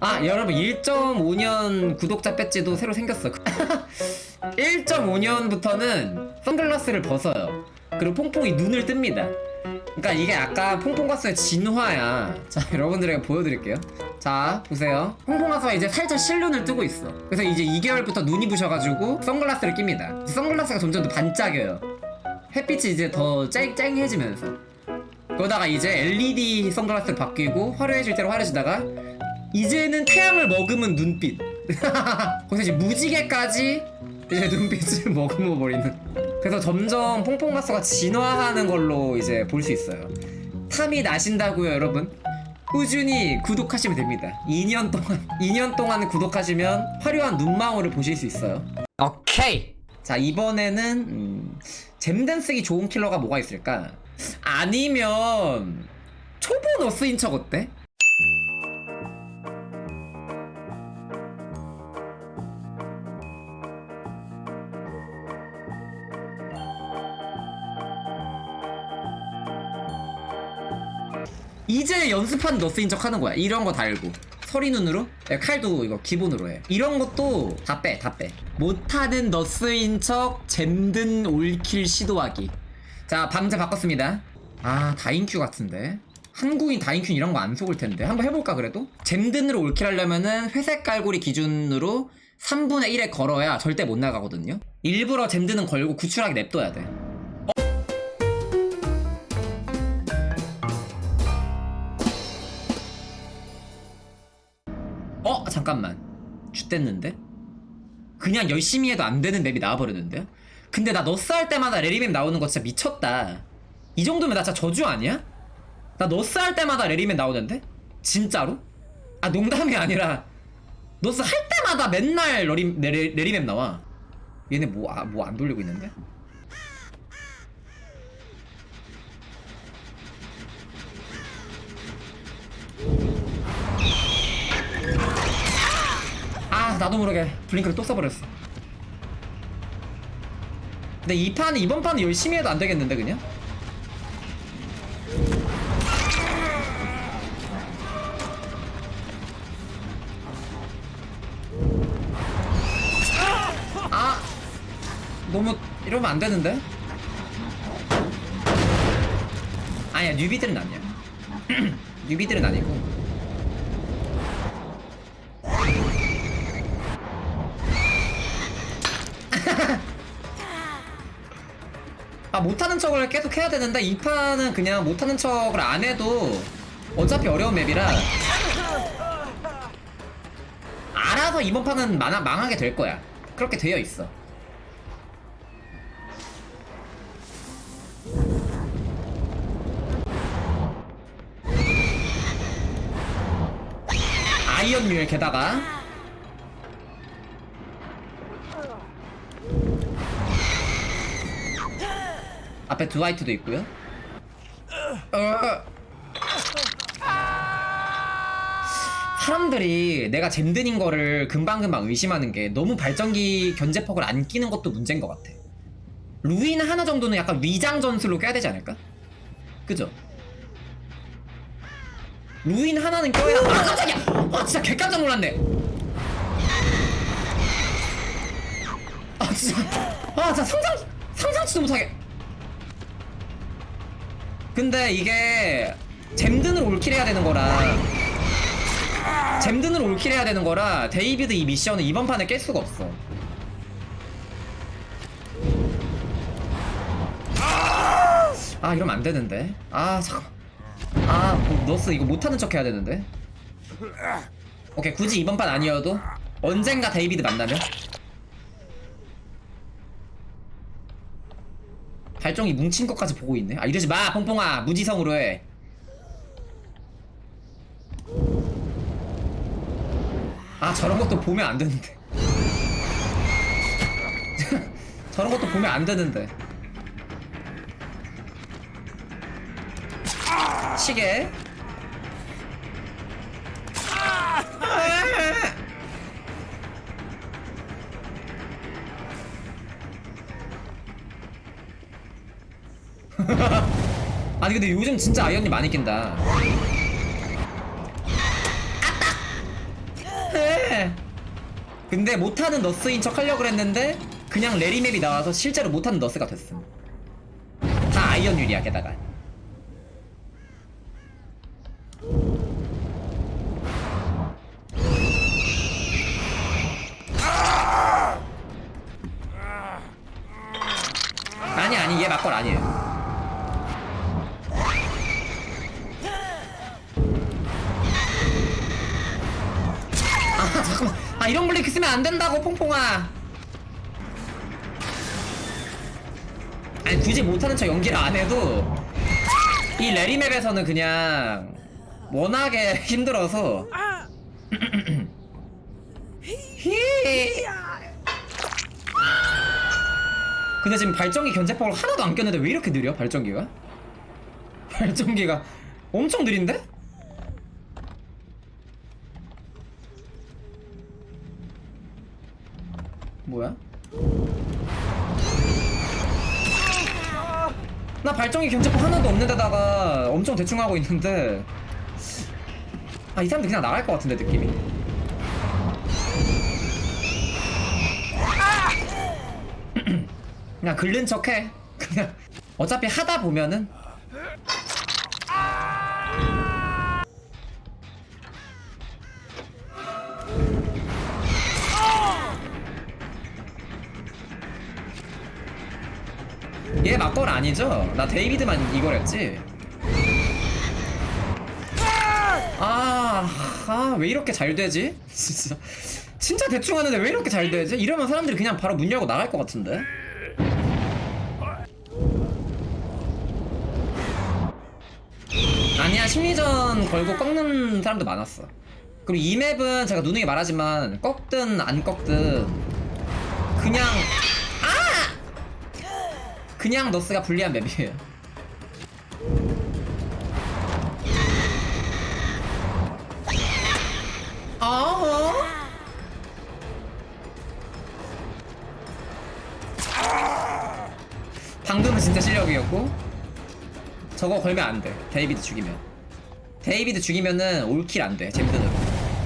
아 여러분 1.5년 구독자 배지도 새로 생겼어. 1.5년부터는 선글라스를 벗어요. 그리고 퐁퐁이 눈을 뜹니다. 그러니까 이게 아까 퐁퐁가스의 진화야. 자 여러분들에게 보여드릴게요. 자 보세요. 퐁퐁가스가 이제 살짝 실눈을 뜨고 있어. 그래서 이제 2개월부터 눈이 부셔가지고 선글라스를 낍니다. 선글라스가 점점 더 반짝여요. 햇빛이 이제 더 쨍, 쨍해지면서. 그러다가 이제 LED 선글라스 바뀌고 화려해질 대로 화려해지다가 이제는 태양을 머금은 눈빛. 거기서 이제 무지개까지 이제 눈빛을 머금어 버리는. 그래서 점점 퐁퐁가스가 진화하는 걸로 이제 볼 수 있어요. 탐이 나신다고요 여러분? 꾸준히 구독하시면 됩니다. 2년 동안 2년 동안 구독하시면 화려한 눈망울을 보실 수 있어요. 오케이! 자 이번에는 음, 잼든 쓰기 좋은 킬러가 뭐가 있을까? 아니면 초보 너스인 척 어때? 이제 연습한 너스인 척 하는 거야. 이런 거 달고. 서리 눈으로? 야, 칼도 이거 기본으로 해. 이런 것도 다 빼, 다 빼. 못하는 너스인 척 잼든 올킬 시도하기. 자, 방제 바꿨습니다. 아, 다인큐 같은데. 한국인 다인큐 이런 거 안 속을 텐데. 한번 해볼까, 그래도? 잼든으로 올킬 하려면은 회색 깔고리 기준으로 3분의 1에 걸어야 절대 못 나가거든요. 일부러 잼든은 걸고 구출하게 냅둬야 돼. 잠깐만 쉿댔는데 그냥 열심히 해도 안 되는 맵이 나와버렸는데요 근데 나 너스 할 때마다 레리맵 나오는 거 진짜 미쳤다 이 정도면 나 진짜 저주 아니야? 나 너스 할 때마다 레리맵 나오는데? 진짜로? 아 농담이 아니라 너스 할 때마다 맨날 레리, 레리, 레리맵 나와 얘네 뭐 아, 뭐 안 돌리고 있는데? 나도 모르게 블링크를 또 써버렸어 근데 이 판은 이번 판은 열심히 해도 안 되겠는데 그냥? 아 너무 이러면 안 되는데? 아니야 뉴비들은 아니야 뉴비들은 아니고 아 못하는 척을 계속 해야 되는데 이 판은 그냥 못하는 척을 안 해도 어차피 어려운 맵이라 알아서 이번 판은 망하, 망하게 될 거야. 그렇게 되어 있어. 아이언 뮬 게다가 앞에 드와이트도 있고요. 어. 사람들이 내가 잼든인 거를 금방금방 의심하는 게 너무 발전기 견제퍽을 안 끼는 것도 문제인 것 같아. 루인 하나 정도는 약간 위장 전술로 껴야 되지 않을까? 그죠? 루인 하나는 껴야 아 깜짝이야! 아 진짜 개 깜짝 놀랐네. 아 진짜 아 진짜 상상 상상치도 못하게. 근데 이게 잼든으로 올킬 해야 되는 거라 잼든으로 올킬 해야 되는 거라 데이비드 이 미션은 이번 판에 깰 수가 없어. 아 이러면 안 되는데. 아 잠깐 아 뭐, 너스 이거 못하는 척 해야 되는데. 오케이 굳이 이번 판 아니어도 언젠가 데이비드 만나면 발정이 뭉친 것까지 보고 있네. 아 이러지 마, 퐁퐁아. 무지성으로 해. 아 저런 것도 보면 안 되는데. 저런 것도 보면 안 되는데. 시계. 아니 근데 요즘 진짜 아이언님 많이 낀다. 근데 못하는 너스인 척 하려고 했는데 그냥 레리맵이 나와서 실제로 못하는 너스가 됐음. 다 아이언 유리야 게다가. 아니 아니 얘 막걸 아니에요 이런 블링크 쓰면 안 된다고 퐁퐁아 아니 굳이 못하는 척 연기를 안 해도 이 레리맵에서는 그냥 워낙에 힘들어서 히. 근데 지금 발전기 견제폭을 하나도 안 꼈는데 왜 이렇게 느려 발전기가? 발전기가 엄청 느린데? 뭐야? 나 발전기 견제폭 하나도 없는 데다가 엄청 대충 하고 있는데. 아 이 사람들 그냥 나갈 것 같은데 느낌이. 그냥 긁는 척해. 그냥 어차피 하다 보면은 얘 막걸 아니죠? 나 데이비드만 이걸 했지 아, 아, 왜 이렇게 잘 되지? 진짜, 진짜 대충 하는데 왜 이렇게 잘 되지? 이러면 사람들이 그냥 바로 문 열고 나갈 것 같은데? 아니야, 심리전 걸고 꺾는 사람도 많았어. 그리고 이 맵은 제가 누누이 말하지만 꺾든 안 꺾든 그냥 아! 그냥 너스가 불리한 맵이에요. 어? 방금은 진짜 실력이었고 저거 걸면 안 돼. 데이비드 죽이면. 데이비드 죽이면은 올킬 안 돼. 잼든으로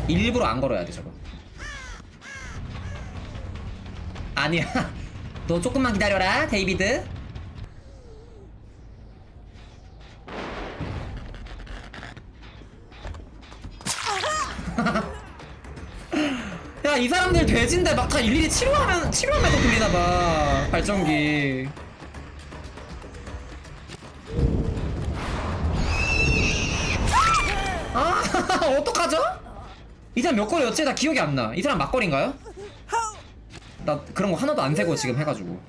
일부러 안 걸어야 돼 저거. 아니야. 너 조금만 기다려라 데이비드 이 사람들 돼지인데 막 다 일일이 치료하면 치료하면서 돌리나봐 발전기 아 어떡하죠? 이 사람 몇 거리였지? 나 기억이 안 나 이 사람 막걸리인가요? 나 그런 거 하나도 안 세고 지금 해가지고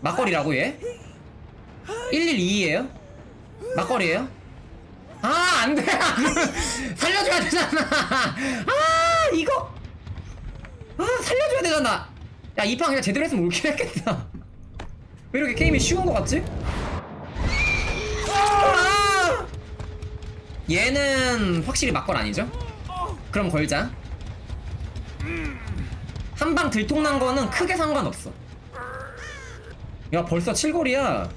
막걸리라고 얘? 112예요? 막걸리예요? 아 안돼 살려줘야 되잖아 아 이거 아 살려줘야 되잖아 야이 판 그냥 제대로 했으면 올킬 했겠다 왜 이렇게 게임이 쉬운 거 같지? 아! 얘는 확실히 막걸 아니죠? 그럼 걸자 한 방 들통난 거는 크게 상관없어 야 벌써 7골이야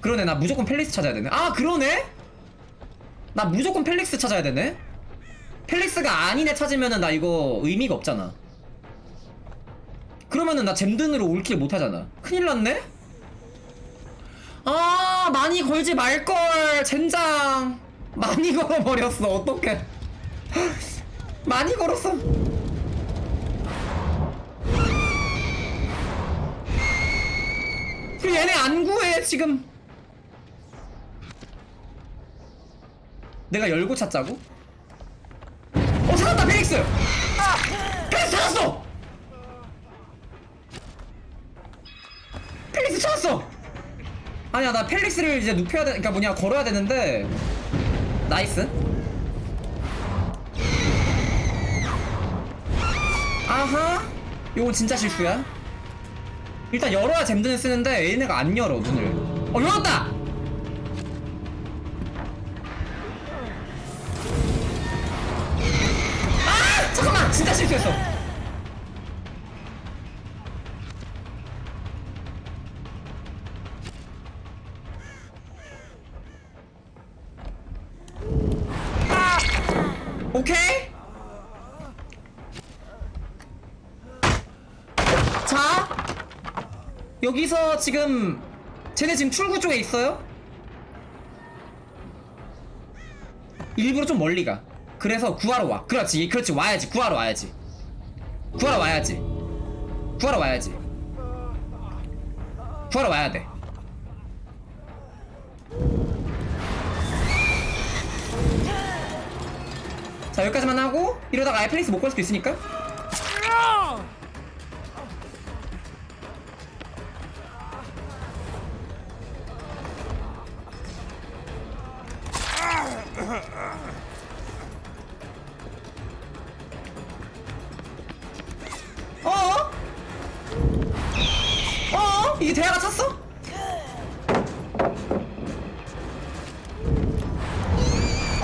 그러네 나 무조건 펠릭스 찾아야 되네 아 그러네? 나 무조건 펠릭스 찾아야 되네 펠릭스가 아닌 애 찾으면은 나 이거 의미가 없잖아. 그러면은 나 잼든으로 올킬 못하잖아. 큰일 났네? 아 많이 걸지 말걸 젠장. 많이 걸어버렸어. 어떡해. 많이 걸었어. 그 얘네 안 구해 지금. 내가 열고 찾자고? 어 찾았다 페릭스! 페릭스 찾았어! 펠릭스 찾았어! 아니야 나 펠릭스를 이제 눕혀야 돼 그니까 뭐냐 걸어야 되는데 나이스 아하 요거 진짜 실수야 일단 열어야 잼든을 쓰는데 얘네가 안 열어 문을 어 열었다! 진짜 실패했어. 오케이? 자 여기서 지금 쟤네 지금 출구 쪽에 있어요? 일부러 좀 멀리 가 그래서 구하러 와. 그렇지, 그렇지 와야지. 구하러 와야지. 구하러 와야지. 구하러 와야지. 구하러 와야 돼. 자 여기까지만 하고 이러다가 아이플레이스 못 걸 수도 있으니까 이게 대화가 찼어?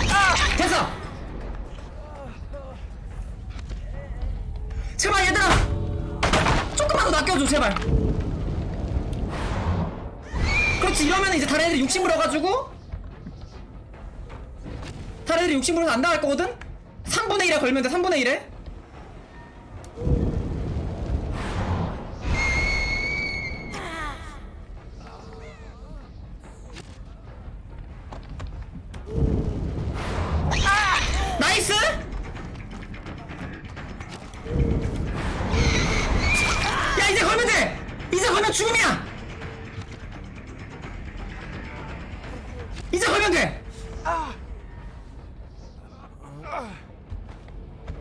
아! 됐어! 제발 얘들아! 조금만 더 낚여줘 제발 그렇지 이러면 이제 다른 애들이 욕심 부려가지고 다른 애들이 욕심 부려서 안 나갈 거거든? 3분의 1에 걸면 돼 3분의 1에 걸면 돼!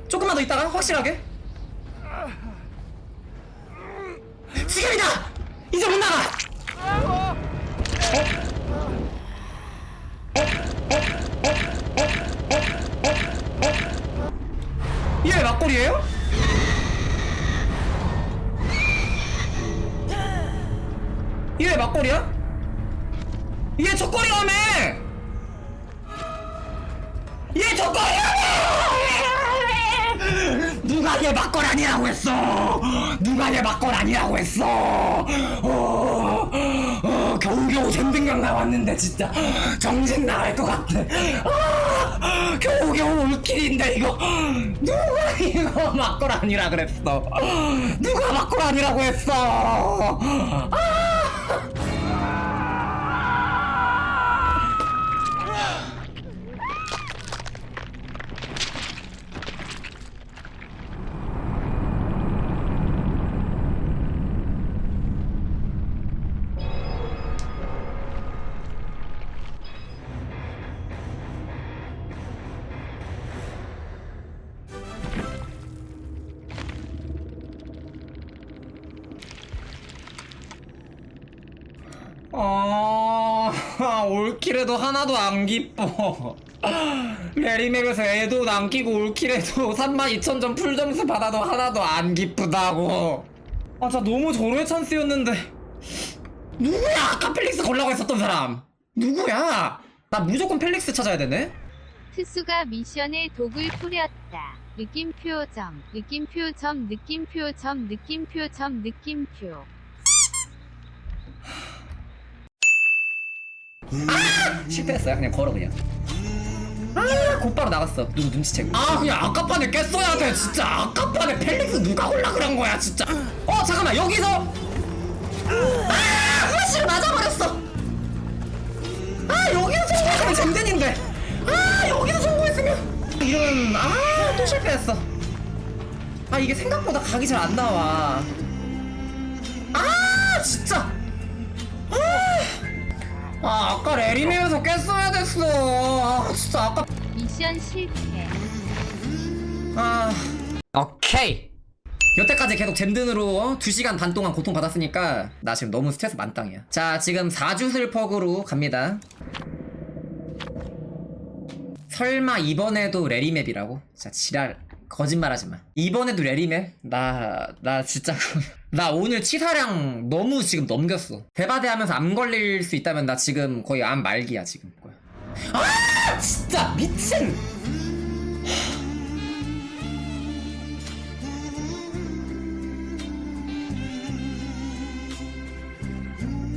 조금만 더 있다가 확실하게 지금이다! 이제 못 나가! 이게 왜 막걸리예요? 이게 왜 막걸리야? 이게 첫걸이라며! 이게 첫걸이라며! 누가 얘 막걸 아니라고 했어! 누가 얘 막걸 아니라고 했어! 어, 어, 겨우겨우 잼등강 나왔는데 진짜 정신 나갈 것 같아. 아, 겨우겨우 올킬인데 이거 누가 이거 막걸 아니라 그랬어? 누가 막걸 아니라고 했어? 아! 올킬에도 하나도 안 기뻐. 레리맵에서 애도 안 끼고 올킬에도 32,000점 풀점수 받아도 하나도 안 기쁘다고. 아, 진짜 너무 절호의 찬스였는데. 누구야? 아까 펠릭스 걸라고 했었던 사람. 누구야? 나 무조건 펠릭스 찾아야 되네? 트수가 미션에 독을 뿌렸다. 느낌표 점, 느낌표 점, 느낌표 점, 느낌표 점, 느낌표. 실패했어요. 그냥 걸어 그냥. 아 곧바로 나갔어. 누구 눈치채고. 아 그냥 아까판에 깼어야 돼. 진짜 아까판에 펠릭스 누가 올라 그런 거야 진짜. 어 잠깐만 여기서. 아 후레쉬를 맞아버렸어. 아 여기서 성공했으면 잼든인데. 아 여기서 성공했으면. 이런 아 또 실패했어. 아 이게 생각보다 각이 잘 안 나와. 아 진짜. 아. 아 아까 레리메에서 깼어야 됐어 아 진짜 아까 미션 실패. 아 오케이 여태까지 계속 잼든으로 어? 2시간 반 동안 고통받았으니까 나 지금 너무 스트레스 만땅이야 자 지금 4주 슬퍼그로 갑니다 설마 이번에도 레리맵이라고? 진짜 지랄 거짓말하지 마 이번에도 레리맵? 나나 진짜 나 오늘 치사량 너무 지금 넘겼어. 대바대 하면서 암 걸릴 수 있다면 나 지금 거의 암 말기야 지금. 아 진짜 미친